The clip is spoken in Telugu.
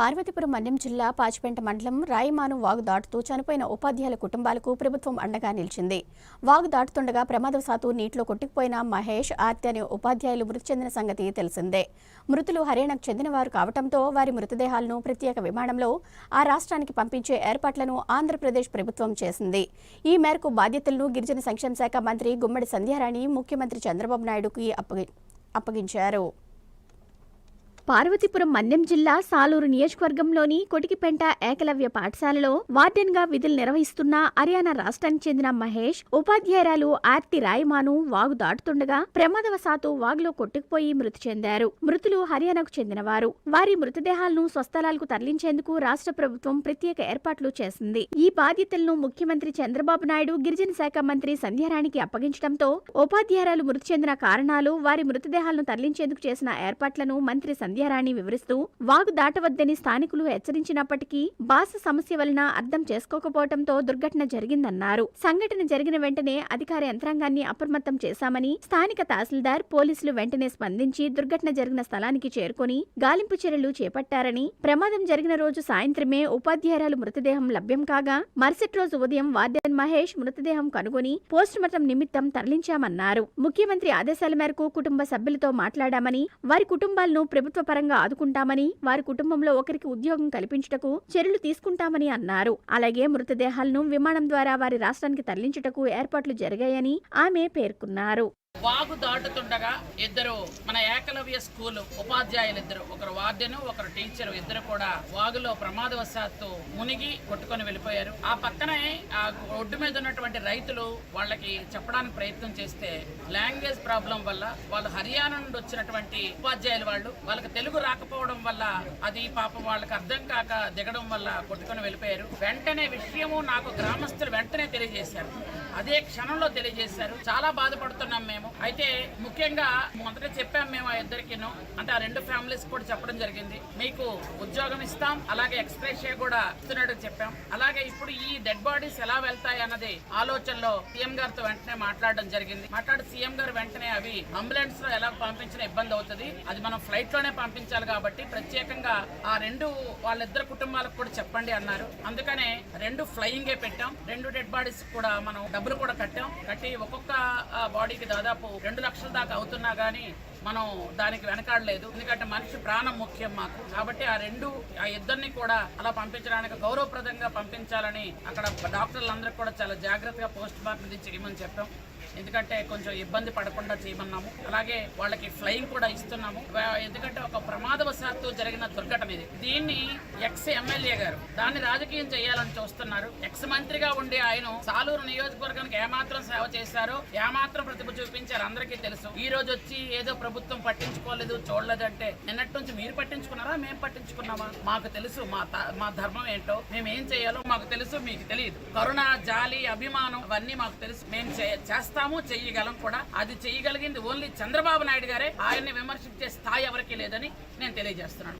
పార్వతీపురం మన్యం జిల్లా పాచిపెంట మండలం రాయిమాను వాగు దాటుతూ చనిపోయిన ఉపాధ్యాయుల కుటుంబాలకు ప్రభుత్వం అండగా నిలిచింది. వాగు దాటుతుండగా ప్రమాదవశాత్తు నీటిలో కొట్టుకుపోయిన మహేష్ ఆర్తి అనే ఉపాధ్యాయులు మృతి చెందిన సంగతి తెలిసిందే. మృతులు హర్యానాకు చెందినవారు కావడంతో వారి మృతదేహాలను ప్రత్యేక విమానంలో ఆ రాష్ట్రానికి పంపించే ఏర్పాట్లను ఆంధ్రప్రదేశ్ ప్రభుత్వం చేసింది. ఈ మేరకు బాధ్యతలను గిరిజన సంక్షేమ శాఖ మంత్రి గుమ్మడి సంధ్యారాణి ముఖ్యమంత్రి చంద్రబాబు నాయుడుకి అప్పగి అప్పగించారు. పార్వతీపురం మన్యం జిల్లా సాలూరు నియోజకవర్గంలోని కొటికిపెంట ఏకలవ్య పాఠశాలలో వార్డెన్గా విధులు నిర్వహిస్తున్న హర్యానా రాష్ట్రానికి చెందిన మహేష్ ఉపాధ్యాయురాలు ఆర్తి రాయమాను వాగు దాటుతుండగా ప్రమాదవశాత్తు వాగులో కొట్టుకుపోయి మృతి చెందారు. మృతులు హర్యానాకు చెందినవారు. వారి మృతదేహాలను స్వస్థలాలకు తరలించేందుకు రాష్ట్ర ప్రభుత్వం ప్రత్యేక ఏర్పాట్లు చేసింది. ఈ బాధ్యతలను ముఖ్యమంత్రి చంద్రబాబు నాయుడు గిరిజన శాఖ మంత్రి సంధ్యారాణికి అప్పగించడంతో ఉపాధ్యాయురాలు మృతి చెందిన కారణాలు వారి మృతదేహాలను తరలించేందుకు చేసిన ఏర్పాట్లను మంత్రి సంధ్యారాణి వివరిస్తూ వాగు దాటవద్దని స్థానికులు హెచ్చరించినప్పటికీ బాస సమస్య వలన అర్థం చేసుకోకపోవడంతో దుర్ఘటన జరిగిందన్నారు. సంఘటన జరిగిన వెంటనే అధికార యంత్రాంగాన్ని అప్రమత్తం చేశామని స్థానిక తహసీల్దార్ పోలీసులు వెంటనే స్పందించి దుర్ఘటన జరిగిన స్థలానికి చేరుకొని గాలింపు చర్యలు చేపట్టారని ప్రమాదం జరిగిన రోజు సాయంత్రమే ఉపాధ్యాయురాలు మృతదేహం లభ్యం కాగా మరుసటి రోజు ఉదయం వార్డెన్ మహేష్ మృతదేహం కనుగొని పోస్టుమార్టం నిమిత్తం తరలించామన్నారు. ముఖ్యమంత్రి ఆదేశాల మేరకు కుటుంబ సభ్యులతో మాట్లాడామని వారి కుటుంబాలను ప్రభుత్వ పరంగా ఆదుకుంటామని వారి కుటుంబంలో ఒకరికి ఉద్యోగం కల్పించుటకు చర్యలు తీసుకుంటామని అన్నారు. అలాగే మృతదేహాలను విమానం ద్వారా వారి రాష్ట్రానికి తరలించుటకు ఏర్పాట్లు జరిగాయని ఆమె పేర్కొన్నారు. వాగు దాటుతుండగా ఇద్దరు మన ఏకలవ్య స్కూల్ ఉపాధ్యాయులు ఇద్దరు ఒకరు వార్డెను ఒకరు టీచర్ ఇద్దరు కూడా వాగులో ప్రమాదవశాత్తు మునిగి కొట్టుకొని వెళ్ళిపోయారు. ఆ పక్కనే ఆ ఒడ్డు మీద ఉన్నటువంటి రైతులు వాళ్ళకి చెప్పడానికి ప్రయత్నం చేస్తే లాంగ్వేజ్ ప్రాబ్లం వల్ల వాళ్ళు హర్యానా నుండి వచ్చినటువంటి ఉపాధ్యాయులు వాళ్ళు వాళ్ళకి తెలుగు రాకపోవడం వల్ల అది పాపం వాళ్ళకి అర్థం కాక దిగడం వల్ల కొట్టుకొని వెళ్ళిపోయారు. వెంటనే విషయము నాకు గ్రామస్తులు వెంటనే తెలియజేశారు. అదే క్షణంలో తెలియజేశారు. చాలా బాధపడుతున్నాం మేము. అయితే ముఖ్యంగా మొదట చెప్పాం మేము ఆ ఇద్దరికిను. అంటే ఆ రెండు ఫ్యామిలీస్ కూడా చెప్పడం జరిగింది. మీకు ఉద్యోగం ఇస్తాం అలాగే ఎక్స్ప్రెస్ కూడా ఇస్తున్నట్టు చెప్పాం. అలాగే ఇప్పుడు ఈ డెడ్ బాడీస్ ఎలా వెళ్తాయి అన్నది ఆలోచనలో సీఎం గారితో వెంటనే మాట్లాడడం జరిగింది. మాట్లాడి సీఎం గారు వెంటనే అవి అంబులెన్స్లో ఎలా పంపించిన ఇబ్బంది అవుతుంది. అది మనం ఫ్లైట్లోనే పంపించాలి కాబట్టి ప్రత్యేకంగా ఆ రెండు వాళ్ళిద్దరు కుటుంబాలకు కూడా చెప్పండి అన్నారు. అందుకనే రెండు ఫ్లయింగే పెట్టాం. రెండు డెడ్ బాడీస్ కూడా మనం డబ్బులు కూడా కట్టాం. కట్టి ఒక్కొక్క బాడీకి దాదాపు రెండు లక్షల దాకా అవుతున్నా కానీ మనం దానికి వెనకాడలేదు. ఎందుకంటే మనిషి ప్రాణం ముఖ్యం మాకు. కాబట్టి ఆ రెండు ఆ ఇద్దరిని కూడా అలా పంపించడానికి గౌరవప్రదంగా పంపించాలని అక్కడ డాక్టర్లందరికీ కూడా చాలా జాగ్రత్తగా పోస్ట్ మార్టం ఇది చేయమని చెప్పాం. ఎందుకంటే కొంచెం ఇబ్బంది పడకుండా చేయమన్నాము. అలాగే వాళ్ళకి ఫ్లయింగ్ కూడా ఇస్తున్నాము. ఎందుకంటే ఒక ప్రమాదవశాత్తు జరిగిన దుర్ఘటన ఇది. దీన్ని ఎక్స్ ఎమ్మెల్యే గారు దాన్ని రాజకీయం చేయాలని చూస్తున్నారు. ఎక్స్ మంత్రిగా ఉండి ఆయన సాలూరు నియోజకవర్గానికి ఏమాత్రం సేవ చేశారో ఏమాత్రం ప్రతిభ చూపించారు అందరికీ తెలుసు. ఈ రోజు వచ్చి ఏదో ప్రభుత్వం పట్టించుకోలేదు చూడలేదు అంటే నిన్నటి నుంచి మీరు పట్టించుకున్నారా మేము పట్టించుకున్నామా? మాకు తెలుసు మా మా ధర్మం ఏంటో మేము ఏం చేయాలో మాకు తెలుసు మీకు తెలియదు. కరుణ జాలి అభిమానం అవన్నీ మాకు తెలుసు. మేము చే- చేస్తాము చేయగలం కూడా. అది చేయగలిగింది ఓన్లీ చంద్రబాబు నాయుడు గారే. ఆయన్ని విమర్శించే స్థాయి ఎవరికీ లేదని నేను తెలియజేస్తున్నాను.